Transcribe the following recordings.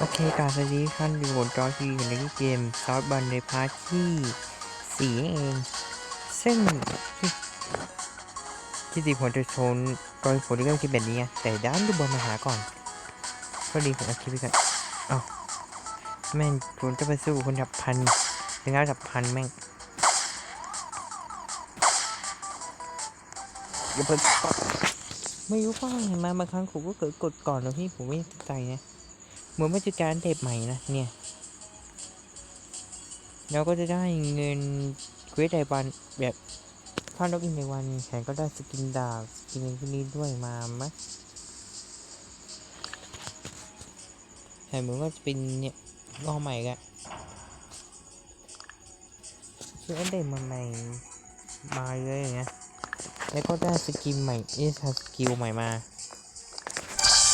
โอเคกาสวัสดีท่านอยู่บนจอทีอยู่ในเกมซอสบอลในพาร์ทที่สี่เอง ซึ่งที่ที่จริงผมจะโชว์ตอนผมเริ่มคลิปแบบนี้ แต่ด้านดูบอลมาหาก่อนก็ดีผมเอาคลิปไปก่อนเอ้าแม่งผมจะไปสู้คนดับพันยังไงดับพันแม่งอย่าเพิ่งไม่รู้ว่าไงมาบางครั้งผมก็เกิดกดก่อนแล้วพี่ผมไม่ตั้งใจนะ เหมือนว่าจะการเด็บใหม่นะเนี่ยเราก็จะได้เงินเควสรายวันแบบถ้าล็อกอินในวันแขนก็ได้สกินดาบสกินพวกนี้ด้วยมามะแต่เหมือนว่าจะเป็นเนี่ยงอใหม่กะคืออันเด็มาใหม่มาเลยอย่างเงี้ยแล้วก็ได้สกินใหม่เอสสกิลใหม่มา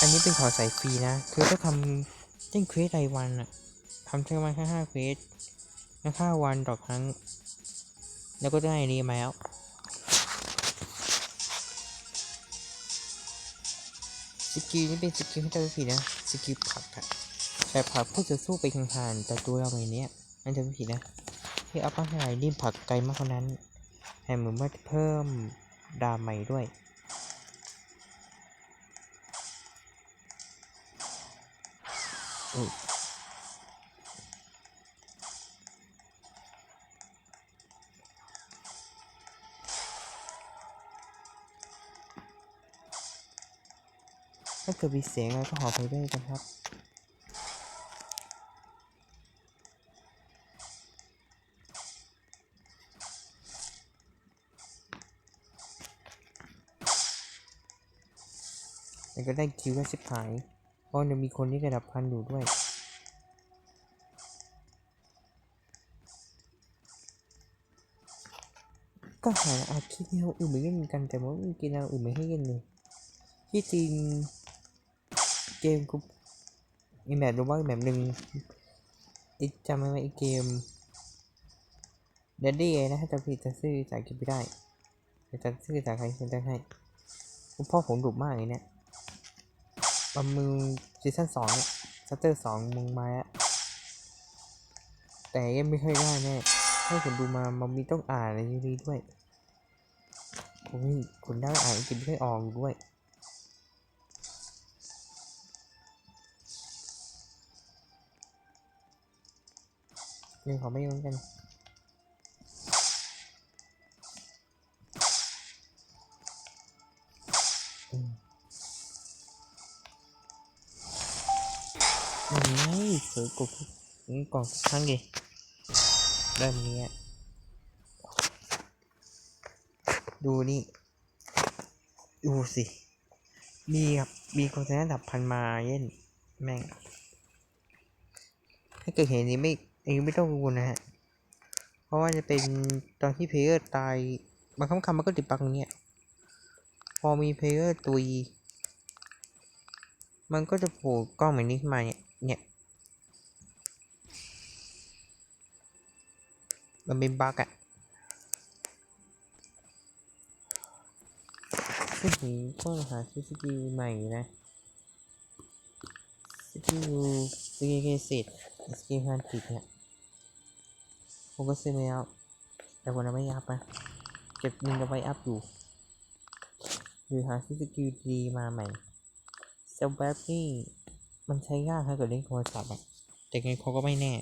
อันนี้เป็นขอใส่ฟรีนะ คือต้องทำเล่นเควสรายวันอะทำแค่ประมาณแค่ห้าเควสแล้วค่าวันต่อครั้ง แล้วก็ได้อันนี้มาแล้วสกิลนี่เป็นสกิลที่จะไม่ผิดนะสกิลผักอะแต่ผักพื่อจะสู้ไปห่างๆแต่ตัวเราในนี้มันจะไม่ผิดนะที่อัพร่างกายรีบผักไกลมากกว่านั้นแถมเหมือนว่าเพิ่มดาเมจด้วย ถ้าเกิดมีเสียงอะไรก็ขอไปด้วยกันครับแล้วก็ได้คิวก็ชิบหาย เพราะยังมีคนที่กระดับพันอยู่ด้วยก็หาอาชีพที่เขาอื่นไม่เล่นกันแต่ว่ามีกินเอาอื่นไม่ให้เล่นเลยที่จริงเกมกูมีแบบรู้ว่าแบบหนึ่งอีจำไม่ไว้อีเกมเดดดี้นะถ้าจะผิดจะซื้อจากกินไม่ได้จะซื้อจากใครคนได้ให้คุณพ่อผมดุมากเลยเนี่ย มามึงซีซั่นสองเนี่ยซัตเตอร์สองมึงมาแล้วแต่ยังไม่ค่อยได้แน่ให้ผมดูมามันมีต้องอ่านอะไรดีด้วยโอ้ยคนได้อ่านอังกฤษไม่ค่อยออกด้วยเรื่องขาไม่ยุ่งกัน นี่เสือกดนี่ก่อนครั้งดิเริ่มนี้ดูนี่ ดูสิ มีครับ มีคนระดับพันมาเย็นแม่ง ถ้าเกิดเห็นนี้ไม่เองไม่ต้องกังวลนะฮะ เพราะว่าจะเป็นตอนที่เพลเยอร์ตายบางคำคำมันก็ติดบักอย่างเนี่ยพอมีเพลเยอร์ตุย มันก็จะโผล่กล้องแบบนี้ขึ้นมาเนี่ย เนี่ย มันเป็นบั๊กอะซึ่งผมก็หาซื้อสกิลใหม่นะสกิลสกิลเกษตรสกิลฮันติดเนี่ยผมก็ซื้อมาแล้วแต่ผมยังไม่อัพนะเก็บเงินเอาไว้อัพอยู่หรือหาซื้อสกิลดีมาใหม่สแวบนี่มันใช้ยากถ้าเกิดเล่นโทรศัพท์อะแต่ไงเขาก็ไม่แน่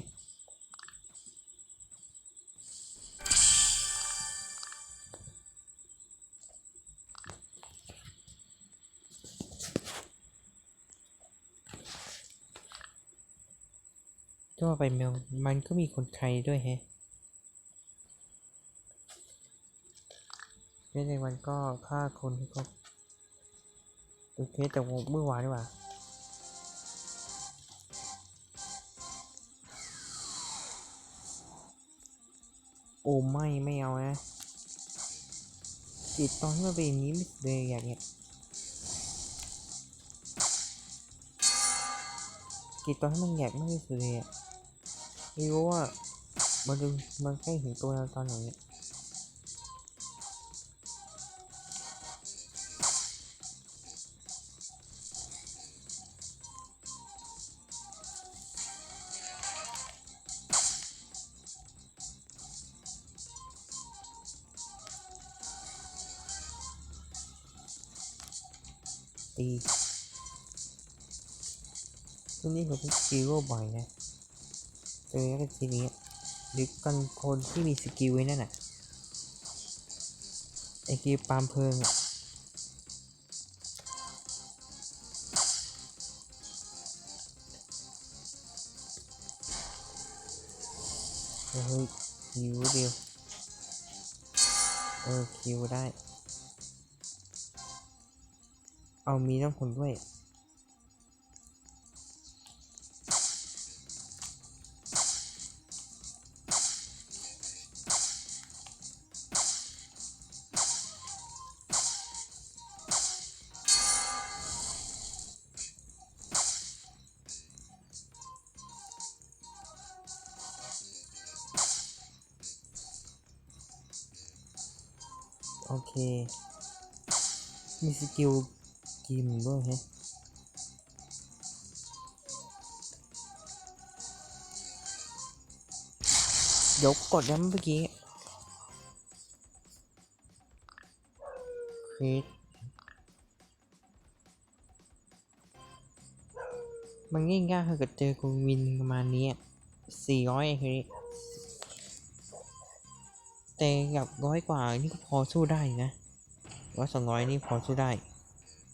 ก็ไปเมลมันก็มีคนไทยด้วยแฮะในวันก็ฆ่าคนก็โอเคแต่เมื่อวานนี่หว่าโอ้ไม่ไม่เอานะจิตตอนที่มันเป็นอย่างนี้ไม่เลยอย่างเงี้ยจิตตอนที่มันแหยกไม่สุดเลยอะ ไม่รู้ว่ามันมันใกล้ถึงตัวเราตอนไหนตีตรงนี้ผมเป็นซีโร่บ่อยนะ ตัวนี้ก็ทีนี้หรือกันคนที่มีสกิลไว้นั่นน่ะไอ้กิลปาล์มเพลิงอะเฮ้ยคิวเดียวเออคิวได้ เอามีน้ำผลด้วย โอเค มีสกิลกิมด้วยฮะยวกดย้ำเมื่อกี้คลิกมันง่ายๆถ้าเกิดเจอคุณวินประมาณนี้สี่ร้อยคลิก แต่กับร้อยกว่านี่ก็พอสู้ได้นะร้อยสองร้อยนี่พอสู้ได้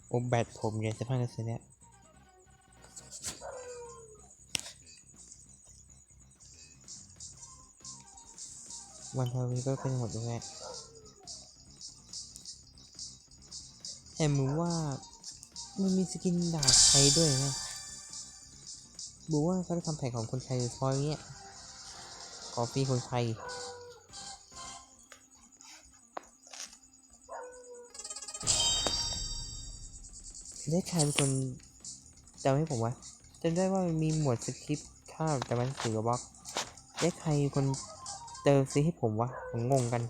โอ้แบตผมเนี่ยจะพังกันเสียเนี่ยวันพอนี้ก็เป็นหมดแล้วแหละแต่เหมือนว่ามันมีสกินดาบไทยด้วยนะดูว่าเขาจะทำแผนของคนไทยพออย่างเงี้ยขอปีคนไทย ได้ใครเป็นคนจำให้ผมวะจำได้ว่ามันมีหมวดสคริปต์ข้าวแต่มันสื่อบล็อกได้ใครเป็นคนเติมซิให้ผมวะผมงงกัน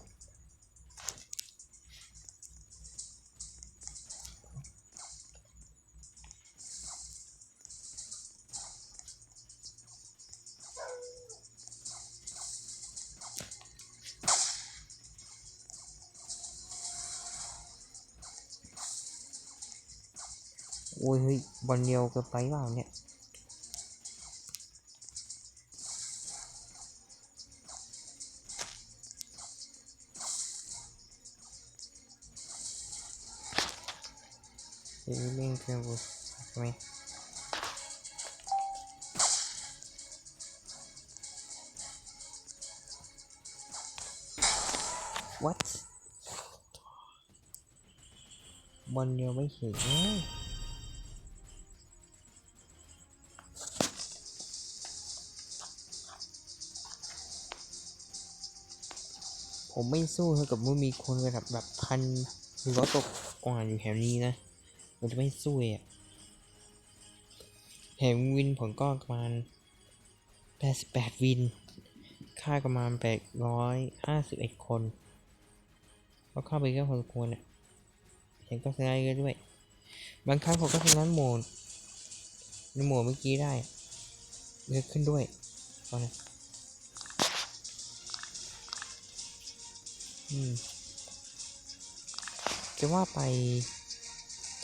โอ้ยเฮ้ยบอลเดียวเกินไปเปล่าเนี่ยเฮ้ยเล่นเกินไปใช่ไหม what บอลเดียวไม่เห็น ผมไม่สู้เท่ากับเมื่อมีคนระดับแบบพันหรือร้อยตกกว่าอยู่แถวนี้นะผมจะไม่สู้เลยอะแถมวินผมก็ประมาณแปดสิบแปดวิน ค่าประมาณแปดร้อยห้าสิบเอ็ดคนก็เข้าไปก็พอสมควรอะเห็นก็สไลด์กันด้วย บางครั้งผมก็สไลด์โหมดในโหมดเมื่อกี้ได้เลือกขึ้นด้วยตอนนี้ อืมจะว่าไป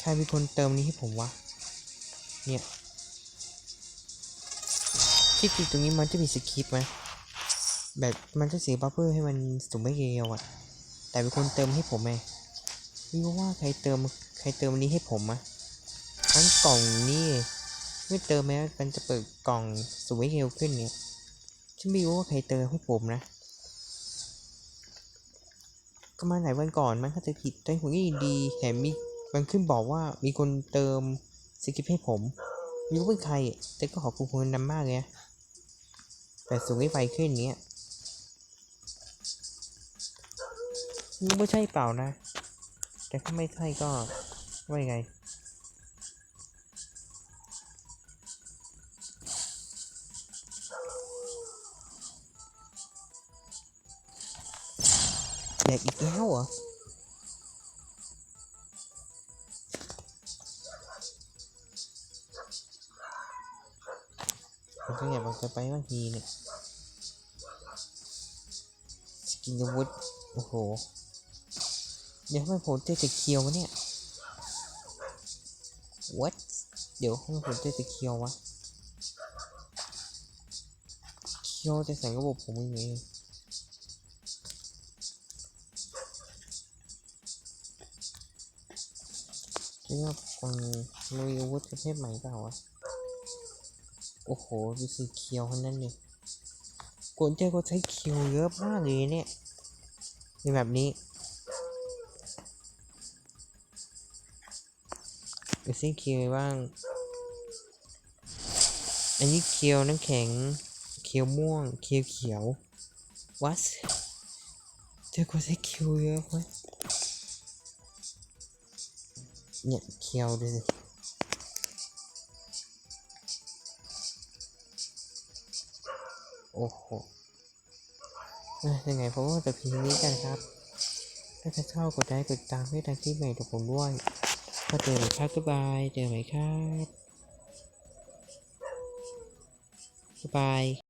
ใครเป็นคนเติมนี้ให้ผมวะ เนี่ย คิดจริงตรงนี้มันจะมีสคริปต์ไหม แบบมันจะเสียบัฟเฟอร์ให้มันสูงไม่เกลียวอะแต่เป็นคนเติมให้ผมไงไม่รู้ว่าใครเติมใครเติมอันนี้ให้ผมอะทั้งกล่องนี่ไม่เติมแม้มันจะเปิดกล่องสูงไม่เกลียวขึ้นเนี่ยฉันไม่รู้ว่าใครเติมให้ผมนะ ก็มาหลายวันก่อนมันก็จะผิดใจผมนี่ดีแถมมีมันขึ้นบอกว่ามีคนเติมสกิปให้ผมไม่รู้เป็นใคร แต่ก็ขอบคุณคนนั้นมากเลยนะแต่สูงให้ไฟขึ้นอย่างเงี้ยไม่ใช่เปล่านะ แต่ถ้าไม่ใช่ก็ว่ายังไง กอีกแล้วเหรอผมก็อยากจะไปบางทีเนี่ย สกินวุฒโอ้โหเดี๋ยวทำไมผมเจอต่เคียววะเนี่ย what เดี๋ยวห้องผมเจอต่เคียววะ เคียวจะใส่ระบบผมยังไง คิดว่าคนมีอาวุธประเภทใหม่เปล่าวะโอ้โหดูสิเคียวคนนั้นเนี่กวนเจอก็ใช้เคียวเยอะมากเลยเนี่ยในแบบนี้ดูสิเคียวบ้าง อันนี้เคียวน้ำแข็ง เคียวม่วง เคียวเขียว what เจอก็ใช้เคียวเยอะเว้ย เนี่ยเคียวดูสิโอ้โหยังไงผมก็จะพีนี้กันครับ ถ้าใครชอบกดไลค์กดติดตามให้ทางที่ใหม่กับผมด้วยก็เจอกันครับบ๊ายบาย เจอใหม่ครับบ๊ายบาย